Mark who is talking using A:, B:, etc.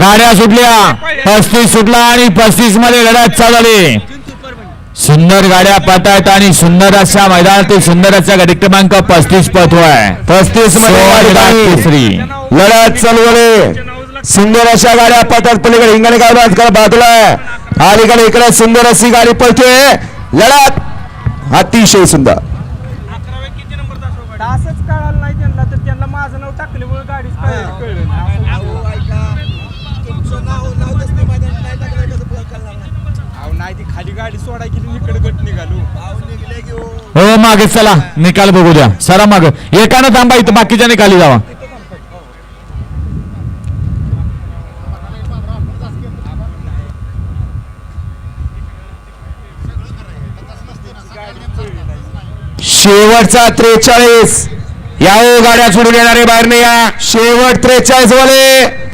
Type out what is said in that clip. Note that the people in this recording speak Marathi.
A: गाड्या सुटल्या. पस्तीस सुटला आणि पस्तीसमध्ये लढत चालू झाली सुंदर गाड्या पाहतायत आणि सुंदर अशा मैदानातील सुंदर अशा गाडी क्रमांक पस्तीस पहतोय
B: पस्तीस गाडी.
A: तिसरी.
B: लढत चालू झाली. सुंदर अशा गाड्या पळतात पलीकडे हिंगणे गाव राजकारण बाजूला आहे. अलीकडे इकडे सुंदर अशी गाडी पळते लढत अतिशय सुंदर.
C: कळालं नाही त्यांना तर त्यांना माझं नाव टाकल्यामुळे गाडीच कळलं कळलं नाही. अहो नाही ती खाली गाडी सोडा गेली इकडे गट निघालो.
A: हो. मागे चला. निकाल बघू द्या. सरा माग. एकानं थांबा इथं बाकीच्या निकाली जावा.
B: शेवटचा त्रेचाळीस.
A: या हो गाड्या सोडून येणारे बाहेर नाही या.
B: शेवट त्रेचाळीस वाले